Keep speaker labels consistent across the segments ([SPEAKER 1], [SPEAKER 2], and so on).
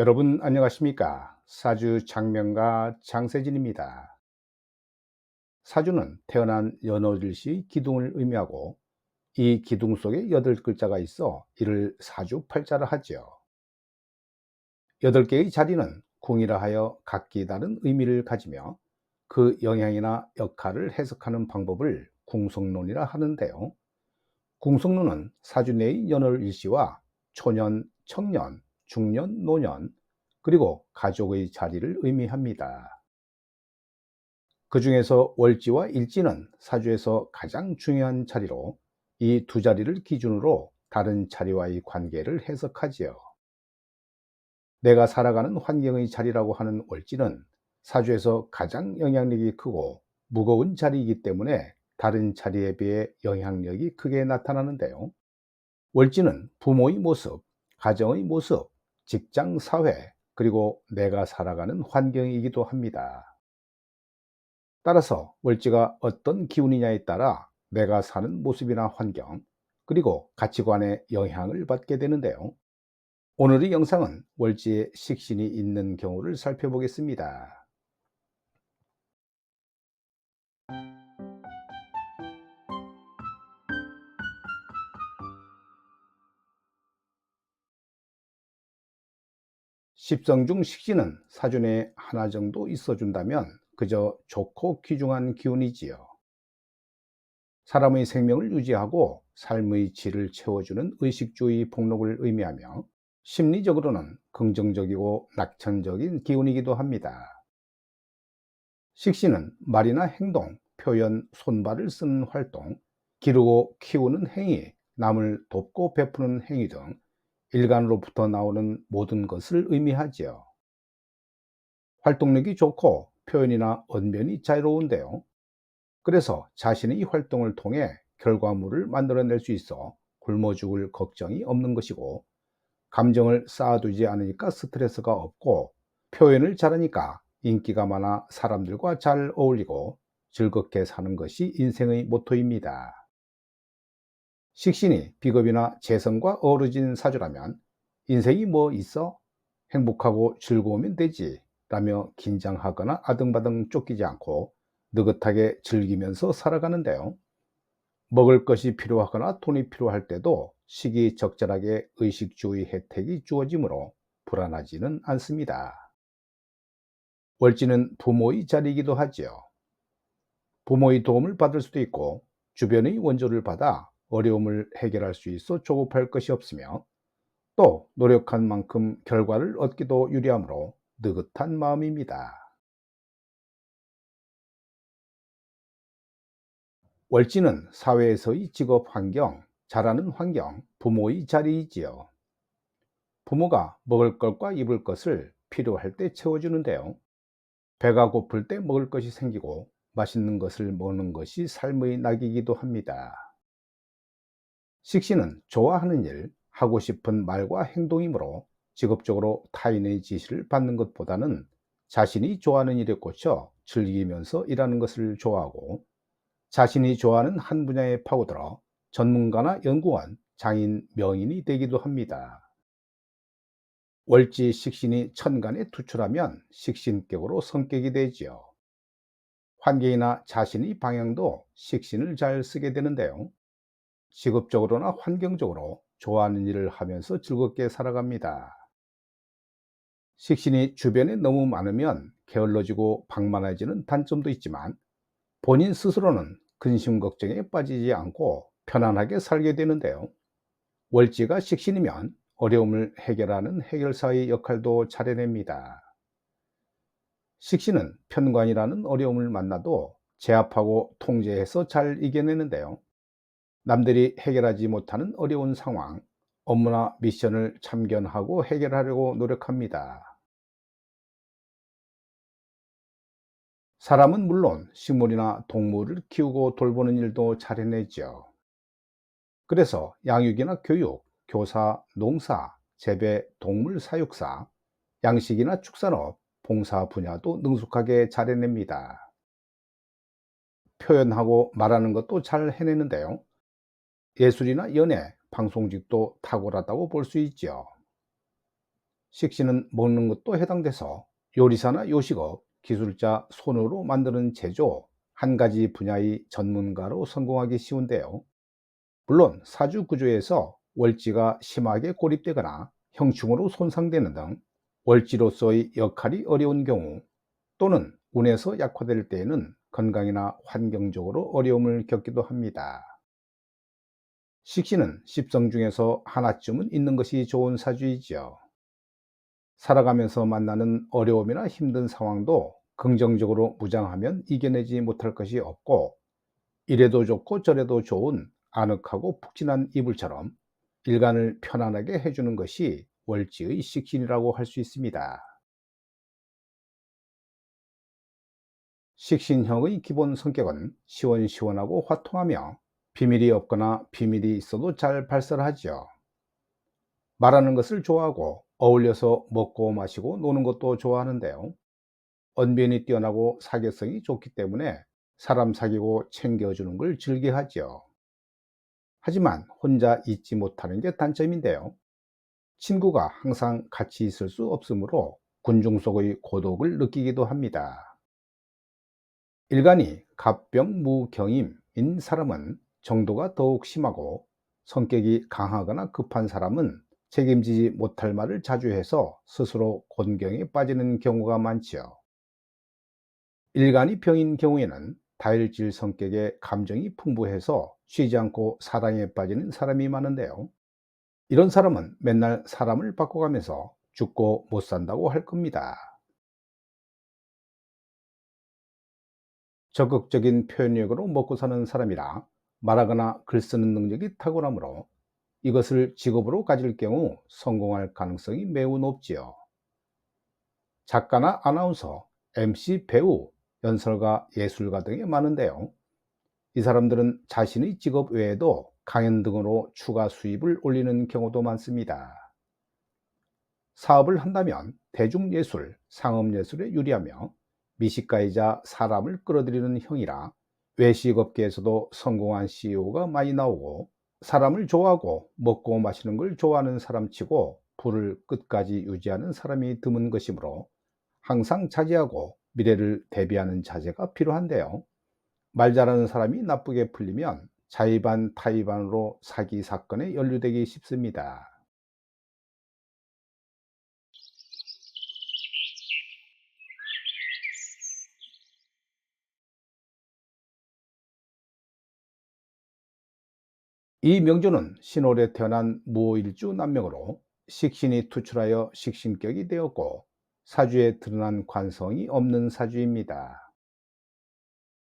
[SPEAKER 1] 여러분 안녕하십니까? 사주 장명가 장세진입니다. 사주는 태어난 연월일시 기둥을 의미하고 이 기둥 속에 여덟 글자가 있어 이를 사주 팔자라 하지요. 여덟 개의 자리는 궁이라 하여 각기 다른 의미를 가지며 그 영향이나 역할을 해석하는 방법을 궁성론이라 하는데요. 궁성론은 사주 내의 연월일시와 초년, 청년, 중년, 노년, 그리고 가족의 자리를 의미합니다. 그 중에서 월지와 일지는 사주에서 가장 중요한 자리로 이 두 자리를 기준으로 다른 자리와의 관계를 해석하지요. 내가 살아가는 환경의 자리라고 하는 월지는 사주에서 가장 영향력이 크고 무거운 자리이기 때문에 다른 자리에 비해 영향력이 크게 나타나는데요. 월지는 부모의 모습, 가정의 모습, 직장, 사회, 그리고 내가 살아가는 환경이기도 합니다. 따라서 월지가 어떤 기운이냐에 따라 내가 사는 모습이나 환경, 그리고 가치관에 영향을 받게 되는데요. 오늘의 영상은 월지에 식신이 있는 경우를 살펴보겠습니다. 10성 중 식신은 사준에 하나 정도 있어준다면 그저 좋고 귀중한 기운이지요. 사람의 생명을 유지하고 삶의 질을 채워주는 의식주의 복록을 의미하며 심리적으로는 긍정적이고 낙천적인 기운이기도 합니다. 식신은 말이나 행동, 표현, 손발을 쓰는 활동, 기르고 키우는 행위, 남을 돕고 베푸는 행위 등 일간으로부터 나오는 모든 것을 의미하지요. 활동력이 좋고 표현이나 언변이 자유로운데요. 그래서 자신의 활동을 통해 결과물을 만들어낼 수 있어 굶어 죽을 걱정이 없는 것이고 감정을 쌓아두지 않으니까 스트레스가 없고 표현을 잘하니까 인기가 많아 사람들과 잘 어울리고 즐겁게 사는 것이 인생의 모토입니다. 식신이 비겁이나 재성과 어우러진 사주라면 인생이 뭐 있어? 행복하고 즐거우면 되지 라며 긴장하거나 아등바등 쫓기지 않고 느긋하게 즐기면서 살아가는데요. 먹을 것이 필요하거나 돈이 필요할 때도 시기적절하게 의식주의 혜택이 주어지므로 불안하지는 않습니다. 월지는 부모의 자리이기도 하지요. 부모의 도움을 받을 수도 있고 주변의 원조를 받아 어려움을 해결할 수 있어 조급할 것이 없으며 또 노력한 만큼 결과를 얻기도 유리하므로 느긋한 마음입니다. 월지는 사회에서의 직업 환경, 자라는 환경, 부모의 자리이지요. 부모가 먹을 것과 입을 것을 필요할 때 채워주는데요. 배가 고플 때 먹을 것이 생기고 맛있는 것을 먹는 것이 삶의 낙이기도 합니다. 식신은 좋아하는 일, 하고 싶은 말과 행동이므로 직업적으로 타인의 지시를 받는 것보다는 자신이 좋아하는 일에 꽂혀 즐기면서 일하는 것을 좋아하고 자신이 좋아하는 한 분야에 파고들어 전문가나 연구원, 장인, 명인이 되기도 합니다. 월지 식신이 천간에 투출하면 식신격으로 성격이 되지요. 환경이나 자신의 방향도 식신을 잘 쓰게 되는데요. 직업적으로나 환경적으로 좋아하는 일을 하면서 즐겁게 살아갑니다. 식신이 주변에 너무 많으면 게을러지고 방만해지는 단점도 있지만 본인 스스로는 근심 걱정에 빠지지 않고 편안하게 살게 되는데요. 월지가 식신이면 어려움을 해결하는 해결사의 역할도 잘해냅니다. 식신은 편관이라는 어려움을 만나도 제압하고 통제해서 잘 이겨내는데요. 남들이 해결하지 못하는 어려운 상황, 업무나 미션을 참견하고 해결하려고 노력합니다. 사람은 물론 식물이나 동물을 키우고 돌보는 일도 잘 해내죠. 그래서 양육이나 교육, 교사, 농사, 재배, 동물 사육사, 양식이나 축산업, 봉사 분야도 능숙하게 잘 해냅니다. 표현하고 말하는 것도 잘 해내는데요. 예술이나 연애, 방송직도 탁월하다고 볼 수 있죠. 식신은 먹는 것도 해당돼서 요리사나 요식업, 기술자 손으로 만드는 제조 한 가지 분야의 전문가로 성공하기 쉬운데요. 물론 사주 구조에서 월지가 심하게 고립되거나 형충으로 손상되는 등 월지로서의 역할이 어려운 경우 또는 운에서 약화될 때에는 건강이나 환경적으로 어려움을 겪기도 합니다. 식신은 십성 중에서 하나쯤은 있는 것이 좋은 사주이지요. 살아가면서 만나는 어려움이나 힘든 상황도 긍정적으로 무장하면 이겨내지 못할 것이 없고 이래도 좋고 저래도 좋은 아늑하고 푹신한 이불처럼 일간을 편안하게 해주는 것이 월지의 식신이라고 할 수 있습니다. 식신형의 기본 성격은 시원시원하고 화통하며 비밀이 없거나 비밀이 있어도 잘 발설하지요. 말하는 것을 좋아하고 어울려서 먹고 마시고 노는 것도 좋아하는데요. 언변이 뛰어나고 사교성이 좋기 때문에 사람 사귀고 챙겨주는 걸 즐겨하지요. 하지만 혼자 있지 못하는 게 단점인데요. 친구가 항상 같이 있을 수 없으므로 군중 속의 고독을 느끼기도 합니다. 일간이 갑병무경임인 사람은 정도가 더욱 심하고 성격이 강하거나 급한 사람은 책임지지 못할 말을 자주 해서 스스로 곤경에 빠지는 경우가 많지요. 일간이 병인 경우에는 다혈질 성격의 감정이 풍부해서 쉬지 않고 사랑에 빠지는 사람이 많은데요. 이런 사람은 맨날 사람을 바꿔가면서 죽고 못 산다고 할 겁니다. 적극적인 표현력으로 먹고 사는 사람이라 말하거나 글 쓰는 능력이 탁월하므로 이것을 직업으로 가질 경우 성공할 가능성이 매우 높지요. 작가나 아나운서, MC, 배우, 연설가, 예술가 등이 많은데요. 이 사람들은 자신의 직업 외에도 강연 등으로 추가 수입을 올리는 경우도 많습니다. 사업을 한다면 대중예술, 상업예술에 유리하며 미식가이자 사람을 끌어들이는 형이라 외식업계에서도 성공한 CEO가 많이 나오고 사람을 좋아하고 먹고 마시는 걸 좋아하는 사람치고 불을 끝까지 유지하는 사람이 드문 것이므로 항상 차지하고 미래를 대비하는 자세가 필요한데요. 말 잘하는 사람이 나쁘게 풀리면 자의반 타의반으로 사기 사건에 연루되기 쉽습니다. 이 명조는 신월에 태어난 무일주 남명으로 식신이 투출하여 식신격이 되었고 사주에 드러난 관성이 없는 사주입니다.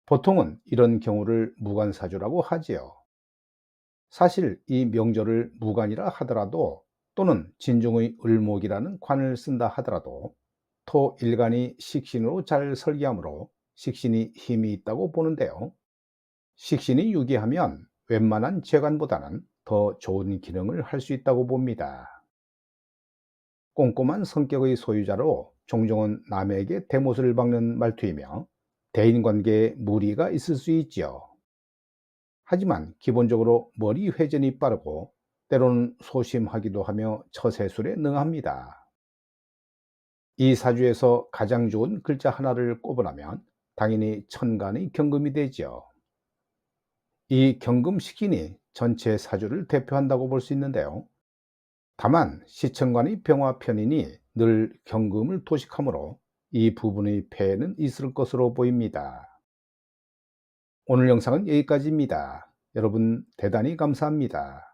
[SPEAKER 1] 보통은 이런 경우를 무관사주라고 하지요. 사실 이 명절을 무관이라 하더라도 또는 진중의 을목이라는 관을 쓴다 하더라도 토 일간이 식신으로 잘 설계하므로 식신이 힘이 있다고 보는데요. 식신이 유기하면 웬만한 재관보다는 더 좋은 기능을 할 수 있다고 봅니다. 꼼꼼한 성격의 소유자로 종종은 남에게 대못을 박는 말투이며 대인관계에 무리가 있을 수 있지요. 하지만 기본적으로 머리 회전이 빠르고 때로는 소심하기도 하며 처세술에 능합니다. 이 사주에서 가장 좋은 글자 하나를 꼽으라면 당연히 천간의 경금이 되지요. 이 경금 식인이 전체 사주를 대표한다고 볼 수 있는데요. 다만 시청관의 병화 편인이 늘 경금을 도식하므로 이 부분의 폐해는 있을 것으로 보입니다. 오늘 영상은 여기까지입니다. 여러분 대단히 감사합니다.